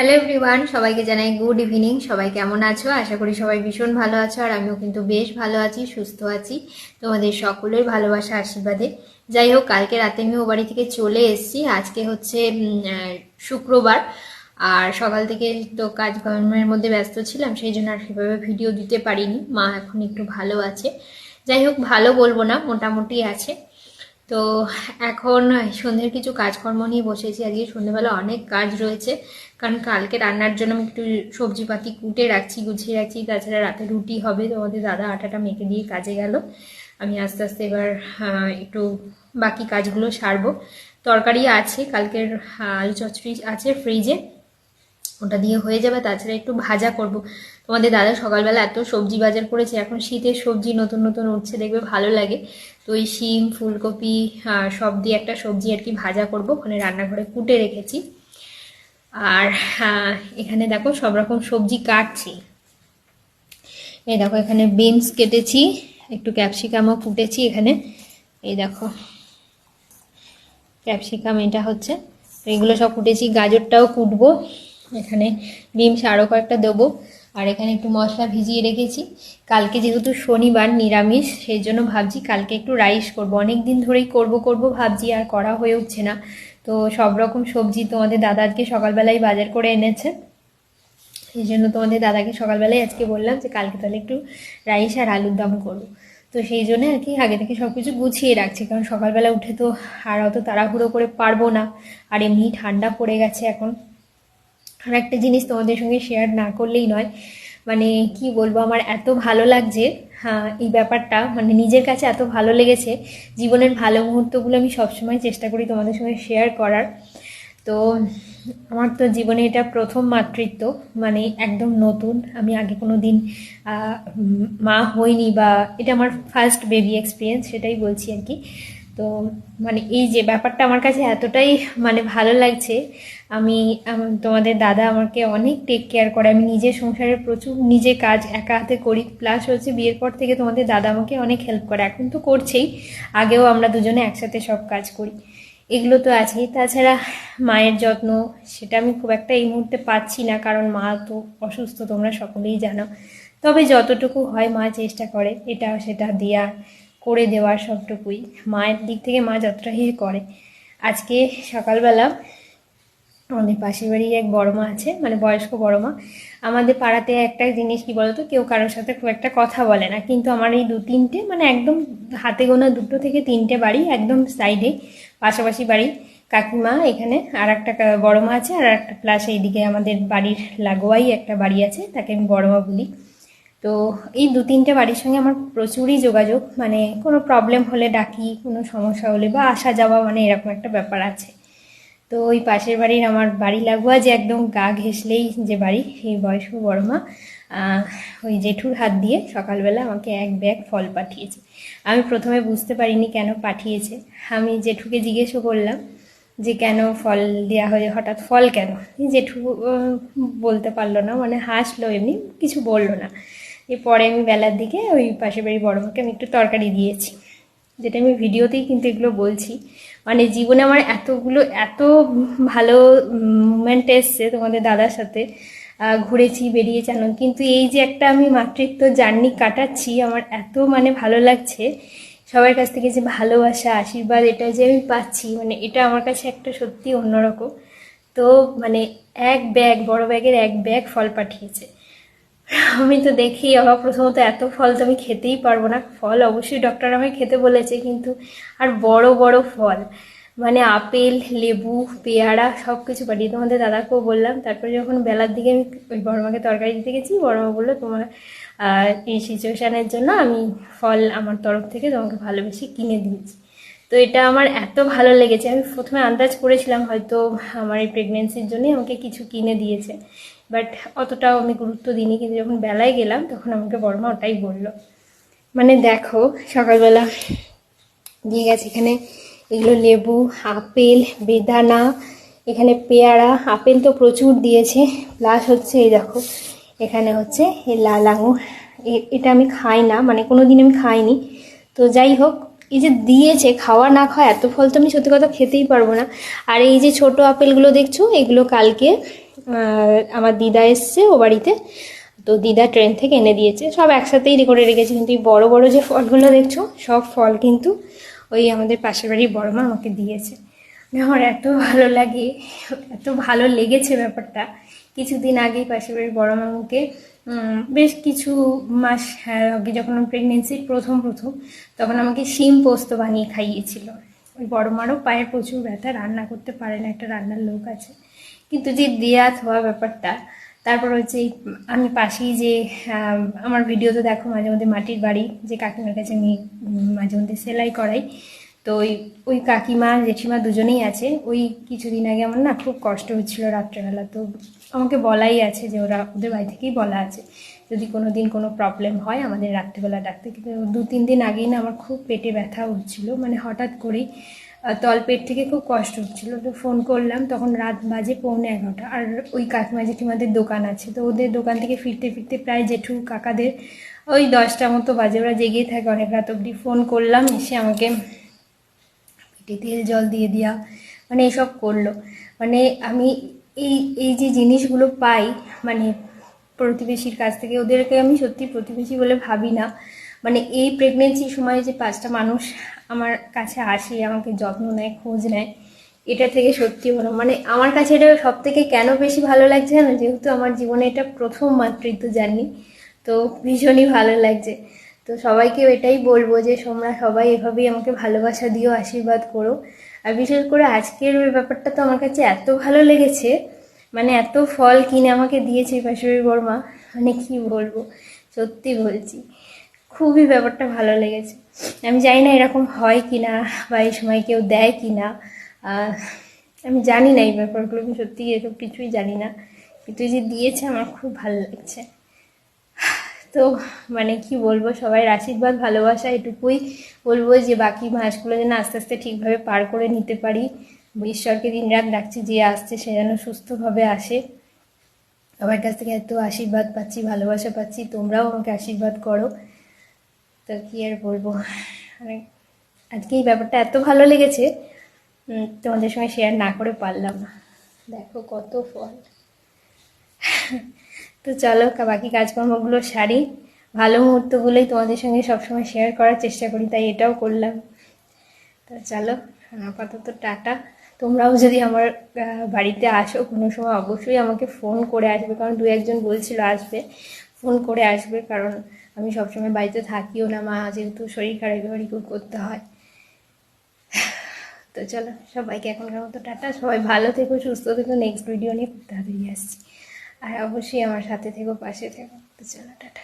Hello everyone সবাইকে জানাই good evening সবাই কেমন আছো? আশা করি সবাই ভীষণ ভালো আছো আর আমিও কিন্তু বেশ ভালো আছি, সুস্থ আছি। তোমাদের সকলের ভালোবাসা, আশীর্বাদে। যাই হোক, কালকে রাতে আমি ও বাড়ি থেকে চলে এসেছি। আজকে হচ্ছে শুক্রবার। আর সকাল থেকে তো কাজকর্মের মধ্যে ব্যস্ত ছিলাম, সেই জন্য আর সেভাবে ভিডিও দিতে পারিনি। মা এখন একটু ভালো আছে। যাই হোক, ভালো বলব না, মোটামুটি আছে। তো এখন সন্ধ্যের কিছু কাজকর্ম নিয়ে বসেছি। আজকে সন্ধ্যেবেলা অনেক কাজ রয়েছে। কারণ কালকে রান্নার জন্য আমি একটু সবজিপাতি কুটে রাখছি, গুছিয়ে রাখছি। তাছাড়া রাতে রুটি হবে। তো আমাদের দাদা আটাটা মেখে দিয়ে কাজে গেল। আমি আস্তে আস্তে এবার একটু বাকি কাজগুলো সারবো। তরকারি আছে, কালকের আলু চচ্চড়ি আছে ফ্রিজে ওটা দিয়ে হয়ে যাবে। তাছাড়া একটু ভাজা করব। তোমাদের দাদা সকালবেলা এত সবজি বাজার করেছে। এখন শীতের সবজি নতুন নতুন উঠছে, দেখবে ভালো লাগে। ওই শিম, ফুলকপি সব দিয়ে একটা সবজি আর কি ভাজা করব। ওখানে রান্নাঘরে কুটে রেখেছি। আর এখানে দেখো সব রকম সবজি কাটছি। এই দেখো এখানে বিনস কেটেছি, একটু ক্যাপসিকামও কুটেছি এখানে। এই দেখো ক্যাপসিকাম এটা হচ্ছে। এগুলো সব কুটেছি, গাজরটাও কুটবো। এখানে বিমস আরও কয়েকটা দেবো। আর এখানে একটু মশলা ভিজিয়ে রেখেছি। কালকে যেহেতু শনিবার নিরামিষ, সেই জন্য ভাবছি কালকে একটু রাইস করব। অনেক দিন ধরেই করব করব ভাবছি, আর করা হয়ে উঠছে না। তো সব রকম সবজি তোমাদের দাদা আজকে সকালবেলায় বাজার করে এনেছে। সেই জন্য তোমাদের দাদাকে সকালবেলায় আজকে বললাম যে কালকে তাহলে একটু রাইস আর আলুর দম করব। তো সেই জন্য আর কি আগে থেকে সব কিছু গুছিয়ে রাখছি, কারণ সকালবেলা উঠে তো আর অত তাড়াহুড়ো করে পারব না। আর এমনি ঠান্ডা পড়ে গেছে এখন। আর একটা জিনিস তোমাদের সঙ্গে শেয়ার না করলেই নয় মানে কি বলব, আমার এত ভালো লাগছে হ্যাঁ এই ব্যাপারটা মানে নিজের কাছে এত ভালো লেগেছে, জীবনের ভালো মুহূর্তগুলো আমি সবসময় চেষ্টা করি তোমাদের সঙ্গে শেয়ার করার। তো আমার তো জীবনে এটা প্রথম মাতৃত্ব মানে একদম নতুন, আমি আগে কোনো দিন মা হইনি বা এটা আমার ফার্স্ট বেবি এক্সপিরিয়েন্স সেটাই বলছি আর কি। তো মানে এই যে ব্যাপারটা আমার কাছে এতটাই মানে ভালো লাগছে, আমি তোমাদের দাদা আমাকে অনেক টেক কেয়ার করে, আমি নিজের সংসারে প্রচুর নিজে কাজ একা হাতে করি প্লাস হচ্ছে বিয়ের পর থেকে তোমাদের দাদা আমাকে অনেক হেল্প করে, এখন তো করছেই, আগেও আমরা দুজনে একসাথে সব কাজ করি। এগুলো তো আছেই, তাছাড়া মায়ের যত্ন, সেটা আমি খুব একটা এই মুহূর্তে পাচ্ছি না, কারণ মা তো অসুস্থ, তোমরা সকলেই জানো। তবে যতটুকু হয় মা চেষ্টা করে, এটা সেটা দেওয়ার করে দেওয়ার সবটুকুই। মায়ের দিক থেকে মা যতটা হি করে। আজকে সকালবেলা আমাদের পাশের বাড়ির এক বড় মা আছে মানে বয়স্ক বড় মা। আমাদের পাড়াতে একটা জিনিস কি বলতো, কেউ কারোর সাথে খুব একটা কথা বলে না। কিন্তু আমার এই দু তিনটে মানে একদম হাতে গোনা দুটো থেকে তিনটে বাড়ি একদম সাইডে, পাশাপাশি বাড়ি। কাকিমা এখানে আর একটা বড় মা আছে আর একটা প্লাস এইদিকে আমাদের বাড়ির লাগোয়াই একটা বাড়ি আছে, তাকে আমি বড় মা বলি। তো এই দু তিনটে বাড়ির সঙ্গে আমার প্রচুরই যোগাযোগ মানে কোনো প্রবলেম হলে ডাকি কোনো সমস্যা হলে বা আসা যাওয়া মানে এরকম একটা ব্যাপার আছে। তো ওই পাশের বাড়ির আমার বাড়ি লাগোয়া যে একদম গা ঘেসলেই যে বাড়ি সেই বয়স্ক বড়মা আহ, ওই জেঠুর হাত দিয়ে সকালবেলা আমাকে এক ব্যাগ ফল পাঠিয়েছে। আমি প্রথমে বুঝতে পারিনি কেন পাঠিয়েছে। আমি জেঠুকে জিজ্ঞেসও করলাম যে কেন ফল দেওয়া হয়ে হঠাৎ ফল কেন? জেঠু বলতে পারল না মানে হাসলো এমনি কিছু বলল না। এরপরে আমি বেলার দিকে ওই পাশের বাড়ির বড় মাকে আমি একটু তরকারি দিয়েছি, যেটা আমি ভিডিওতেই কিন্তু এগুলো বলছি। মানে জীবনে আমার এতগুলো, এত ভালো মুমেন্ট এসছে তোমাদের দাদার সাথে ঘুরেছি, বেরিয়েছি, আনন্দ। কিন্তু এই যে একটা আমি মাতৃত্ব জার্নি কাটাচ্ছি, আমার এত মানে ভালো লাগছে, সবার কাছ থেকে যে ভালোবাসা, আশীর্বাদ, এটা যে আমি পাচ্ছি মানে এটা আমার কাছে একটা সত্যি অন্যরকম। তো মানে এক ব্যাগ বড় ব্যাগের এক ব্যাগ ফল পাঠিয়েছে। আমি তো দেখি অবাক প্রথমত এত ফল তো আমি খেতেই পারব না। ফল অবশ্যই ডক্টর আমায় খেতে বলেছে, কিন্তু আর বড় বড় ফল। মানে আপেল, লেবু, পেয়ারা সব কিছু পাঠিয়ে তোমাদের দাদাকেও বললাম, তারপরে যখন বেলার দিকে আমি ওই বড়মাকে তরকারি দিতে গেছি, বড়মা বলল, তোমার এই সিচুয়েশানের জন্য আমি ফল আমার তরফ থেকে তোমাকে ভালোবেসে কিনে দিয়েছি। তো এটা আমার এত ভালো লেগেছে। আমি প্রথমে আন্দাজ করেছিলাম হয়তো আমার এই প্রেগনেন্সির জন্যই আমাকে কিছু কিনে দিয়েছে। বাট অতটাও আমি গুরুত্ব দিইনি, কিন্তু যখন বেলায় গেলাম, তখন আমাকে বড়মা ওটাই বলল। মানে দেখো, সকালবেলা দিয়ে গেছে এখানে, এগুলো লেবু, আপেল, বেদানা, এখানে পেয়ারা, আপেল তো প্রচুর দিয়েছে প্লাস হচ্ছে এই দেখো, এখানে হচ্ছে এই লাল আঙুর। এটা আমি খাই না মানে কোনো দিন আমি খাইনি। তো যাই হোক, এই যে দিয়েছে, খাওয়া না খাওয়া এত ফল তো আমি সত্যি কথা খেতেই পারব না। আর এই যে ছোট আপেলগুলো দেখছ, এগুলো কালকে আমার দিদা এসছে ও বাড়িতে। তো দিদা ট্রেন থেকে এনে দিয়েছে। সব একসাথেই করে রেখেছি। কিন্তু এই বড় বড় যে ফলগুলো দেখছ সব ফল কিন্তু ওই আমাদের পাশের বাড়ির বড় মা আমাকে দিয়েছে। আমার এত ভালো লাগে এত ভালো লেগেছে ব্যাপারটা। কিছুদিন আগেই পাশের বাড়ির বড় উম, বেশ কিছু মাস হ্যাঁ, আগে যখন প্রেগনেন্সির প্রথম প্রথম তখন আমাকে শিম পোস্ত বানিয়ে খাইয়েছিল। ওই বড় মারও পায়ের প্রচুর ব্যথা রান্না করতে পারে না একটা রান্নার লোক আছে। কিন্তু যে দেয়া হওয়া ব্যাপারটা তারপর হচ্ছে আমি পাশেই যে আম, আমার ভিডিওতে দেখো মাঝে মধ্যে মাটির বাড়ি যে কাকিমার কাছে আমি মাঝে মধ্যে সেলাই করাই। তো ওই ওই কাকিমা জেঠিমা দুজনেই আছে। ওই কিছুদিন আগে আমার না খুব কষ্ট হচ্ছিল রাত্রেবেলা। তো আমাকে বলাই আছে যে ওরা ওদের বাড়ি থেকেই বলা আছে যদি কোনো দিন কোনো প্রবলেম হয় আমাদের রাত্রেবেলা ডাকতে। কিন্তু দু তিন দিন আগেই না আমার খুব পেটে ব্যথা হচ্ছিল। মানে হঠাৎ করেই তলপেট থেকে খুব কষ্ট হচ্ছিল। তো ফোন করলাম, তখন রাত বাজে পৌনে এগারোটা। আর ওই কাকিমা জেঠিমাদের দোকান আছে। তো ওদের দোকান থেকে ফিরতে ফিরতে প্রায় জেঠু কাকাদের ওই দশটা মতো বাজে। ওরা জেগেই থাকে অনেক রাত অবধি। ফোন করলাম, এসে আমাকে পেটে তেল, জল দিয়ে দেওয়া মানে এসব করল। মানে আমি এই এই যে জিনিসগুলো পাই মানে প্রতিবেশীর কাছ থেকে, ওদেরকে আমি সত্যি প্রতিবেশী বলে ভাবি না। মানে এই প্রেগনেন্সির সময় যে পাঁচটা মানুষ আমার কাছে আসে, আমাকে যত্ন নেয়, খোঁজ নেয়, এটা থেকে সত্যি হলো। মানে আমার কাছে এটা সব থেকে কেন বেশি ভালো লাগছে না যেহেতু আমার জীবনে এটা প্রথম মাতৃত্ব জানি তো ভীষণই ভালো লাগছে। তো সবাইকে এটাই বলব যে, তোমরা সবাই এভাবেই আমাকে ভালোবাসা দিও, আশীর্বাদ করো। আর বিশেষ করে আজকের ব্যাপারটা তো আমার কাছে এত ভালো লেগেছে মানে এত ফল কিনে আমাকে দিয়েছে পাশুরি বর্মা মানে কি বলব? সত্যি বলছি। খুবই ব্যাপারটা ভালো লেগেছে। আমি জানি না এরকম হয় কি না বা এই সময় কেউ দেয় কি না আমি জানি না এই ব্যাপারগুলো, আমি সত্যি এসব কিছুই জানি না। কিন্তু যে দিয়েছে আমার খুব ভালো লাগছে। তো মানে কি বলব সবাই আশীর্বাদ, ভালোবাসা এটুকুই বলব যে বাকি মাসগুলো যেন আস্তে আস্তে ঠিকভাবে পার করে নিতে পারি। ঈশ্বরকে দিন রাত ডাকছি যে আসছে, সে যেন সুস্থভাবে আসে। সবার কাছ থেকে এত আশীর্বাদ পাচ্ছি, ভালোবাসা পাচ্ছি, তোমরাও আমাকে আশীর্বাদ করো। তো কি আর বলব? মানে আজকে এই ব্যাপারটা এত ভালো লেগেছে তোমাদের সঙ্গে শেয়ার না করে পারলাম না। দেখো কত ফল তো চলো বাকি কাজকর্মগুলো সারি। ভালো মুহূর্তগুলোই তোমাদের সঙ্গে সবসময় শেয়ার করার চেষ্টা করি, তাই এটাও করলাম। তো চলো, আপাতত টাটা। তোমরাও যদি আমার বাড়িতে আসো কোনো সময়, অবশ্যই আমাকে ফোন করে আসবে, কারণ দু একজন বলছিল আসবে। ফোন করে আসবে, কারণ আমি সবসময় বাড়িতে থাকিও না, মা, যেহেতু শরীর খারাপ এবার রিপোর্ট করতে হয়। তো চলো, সবাইকে এখনকার মতো টাটা, সবাই ভালো থেকো, সুস্থ থেকো নেক্সট ভিডিও নিয়ে তাড়াতাড়ি আসছি। আর অবশ্যই আমার সাথে থেকো, পাশে থেকো। তো চলো, টাটা।